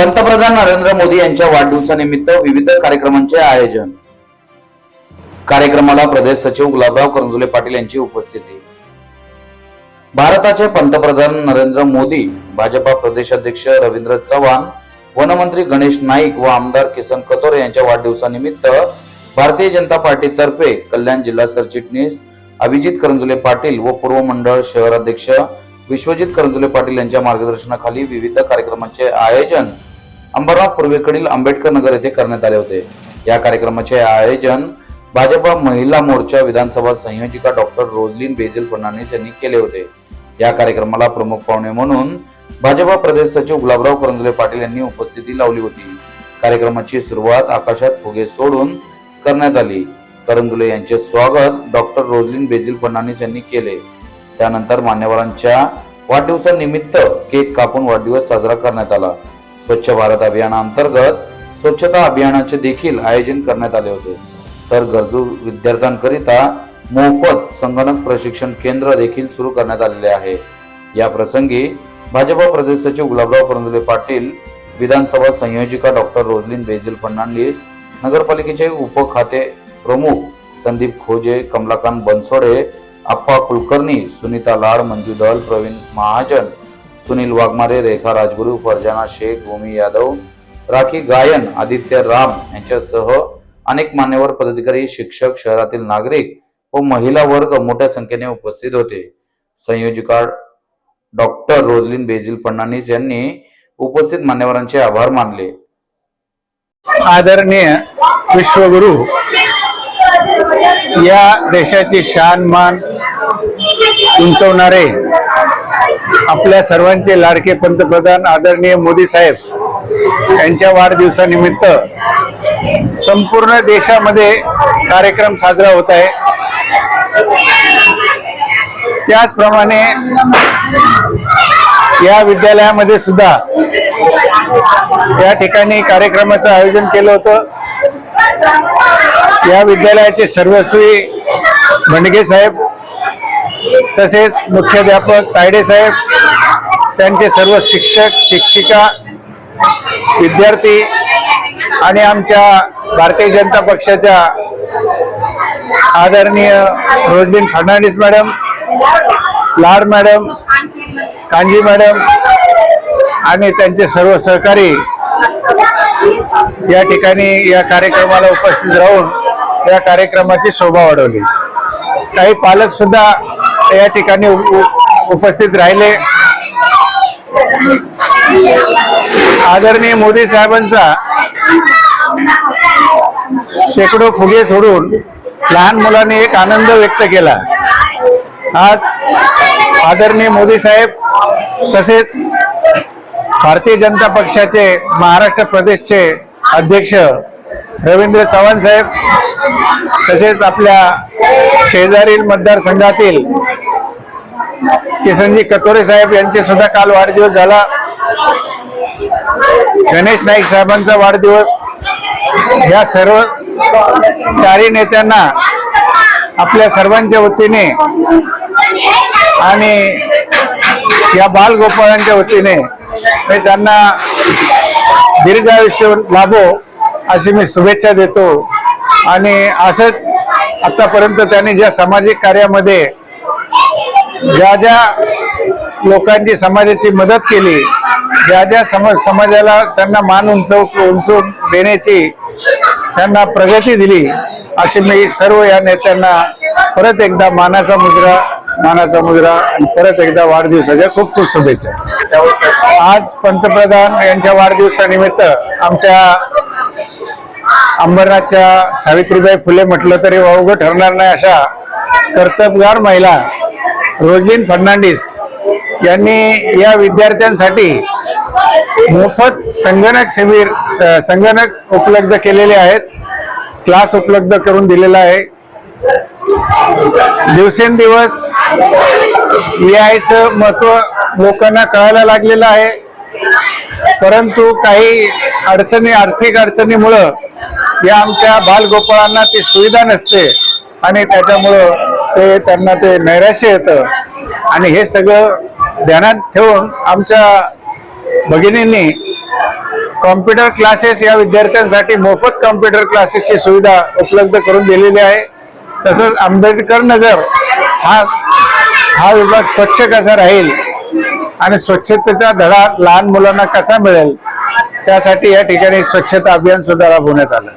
पंतप्रधान नरेंद्र मोदी यांच्या वाढदिवसानिमित्त विविध कार्यक्रमांचे आयोजन. कार्यक्रमाला प्रदेश सचिव गुलाबराव करंजुले पाटील यांची उपस्थिती. भारताचे पंतप्रधान नरेंद्र मोदी भाजपा प्रदेशाध्यक्ष रवींद्र चव्हाण वनमंत्री गणेश नाईक व आमदार किसन कतोरे यांच्या वाढदिवसानिमित्त भारतीय जनता पार्टीतर्फे कल्याण जिल्हा सरचिटणीस अभिजित करंजुले पाटील व पूर्व मंडळ शहर अध्यक्ष विश्वजित करंजुले पाटील यांच्या मार्गदर्शनाखाली विविध कार्यक्रमांचे आयोजन अंबरनाथ पूर्वेकडील आंबेडकर नगर येथे करण्यात आले होते. या कार्यक्रमाचे आयोजन भाजपा महिला मोर्चा विधानसभा संयोजिका डॉक्टर रोजलिन बेजिल फडणवीस यांनी केले होते. या कार्यक्रमाला प्रमुख पाहुणे म्हणून भाजपा प्रदेश सचिव गुलाबराव करंजले पाटील यांनी उपस्थिती लावली होती. कार्यक्रमाची सुरुवात आकाशात फुगे सोडून करण्यात आली. करंजुले यांचे स्वागत डॉक्टर रोजलीन बेजिल फडणवीस यांनी केले. त्यानंतर मान्यवरांच्या वाढदिवसानिमित्त केक कापून वाढदिवस साजरा करण्यात आला. स्वच्छ भारत अभियानाअंतर्गत स्वच्छता अभियानाचे देखील आयोजन करण्यात आले होते. तर गरजू विद्यार्थ्यांकरिता मोफत संगणक प्रशिक्षण केंद्र देखील सुरू करण्यात आलेले आहे. या प्रसंगी भाजपा प्रदेश सचिव गुलाबराव करंजुले पाटील विधानसभा संयोजिका डॉक्टर रोजलिन बेजिल फर्नांडिस नगरपालिकेचे उपखाते प्रमुख संदीप खोजे कमलाकांत बनसोडे अप्पा कुलकर्णी सुनीता लाड मंजू दल प्रवीण महाजन सुनील वाघमारे रेखा राजगुरू फरजाना शेख भूमी यादव राखी गायन आदित्य राम यांच्यासह अनेक मान्यवर पदाधिकारी शिक्षक शहरातील नागरिक व महिला वर्ग मोठ्या संख्येने उपस्थित होते. संयोजिका डॉक्टर रोजलिन बेजिल फडणवीस यांनी उपस्थित मान्यवरांचे आभार मानले. आदरणीय विश्वगुरु या देशाची शान मान उंचवणारे आपल्या सर्वांचे लाडके पंतप्रधान आदरणीय मोदी साहेब यांच्या वाढदिवसानिमित्त संपूर्ण देशामध्ये कार्यक्रम साजरा होत आहे. त्याचप्रमाणे या विद्यालयामध्ये सुद्धा या ठिकाणी कार्यक्रमाचं आयोजन केलं होतं. या विद्यालयाचे सर्वस्वी भंडगे साहेब तसेच मुख्याध्यापक तायडेसाहेब त्यांचे सर्व शिक्षक शिक्षिका विद्यार्थी आणि आमच्या भारतीय जनता पक्षाच्या आदरणीय Roslin Fernandes madam Lad madam Kanji madam आणि त्यांचे सर्व सहकारी या ठिकाणी या कार्यक्रमाला उपस्थित राहून या कार्यक्रमाची शोभा वाढवली. काही पालक सुद्धा या ठिकाणी उपस्थित राहिले. आदरणीय मोदी साहेबांचा शेकडो फुगे सोडून लहान मुलांनी एक आनंद व्यक्त केला. आज आदरणीय मोदी साहेब तसेच भारतीय जनता पक्षाचे महाराष्ट्र प्रदेशचे अध्यक्ष रवींद्र चव्हाण साहेब तसेच आपल्या शेजारील मतदारसंघातील किसनजी कतोरे साहेब यांचे सुद्धा काल वाढदिवस झाला. गणेश नाईक साहेबांचा वाढदिवस. या सर्व चारही नेत्यांना आपल्या सर्वांच्या वतीने आणि या बालगोपाळांच्या वतीने त्यांना दीर्घ आयुष्य लाभो. अशी मी शुभेच्छा देतो. आणि असंच आतापर्यंत त्यांनी ज्या सामाजिक कार्यामध्ये ज्या ज्या लोकांची समाजाची मदत केली ज्या ज्या समाज समाजाला त्यांना मान उंचव उंचवून देण्याची त्यांना प्रगती दिली अशी मी सर्व या नेत्यांना परत एकदा मानाचा मुद्रा मानाचा मुद्रा आणि परत एकदा वाढदिवसाच्या खूप खूप शुभेच्छा. आज पंतप्रधान यांच्या वाढदिवसानिमित्त आमच्या अंबरनाथच्या सावित्रीबाई फुले म्हटलं तरी वावगं ठरणार नाही अशा कर्तबगार महिला रोजलीन फर्नांडिस यांनी या विद्यार्थ्यांसाठी मोफत संगणक शिबिर संगणक उपलब्ध केलेले आहेत. क्लास उपलब्ध करून दिलेला आहे. दिवसेंदिवस लिहायचं महत्त्व लोकांना कळायला लागलेलं आहे. परंतु काही अडचणी आर्थिक अडचणीमुळं या आमच्या बालगोपाळांना ती सुविधा नसते आणि त्याच्यामुळं ते त्यांना ते नैराश्य येतं. आणि हे सगळं ध्यानात ठेवून आमच्या भगिनींनी कॉम्प्युटर क्लासेस या विद्यार्थ्यांसाठी मोफत कॉम्प्युटर क्लासेसची सुविधा उपलब्ध करून दिलेली आहे. तसंच आंबेडकर नगर हा हा विभाग स्वच्छ कसा राहील आणि स्वच्छतेचा धडा लहान मुलांना कसा मिळेल? त्यासाठी या ठिकाणी स्वच्छता अभियान सुद्धा राबवण्यात आलं.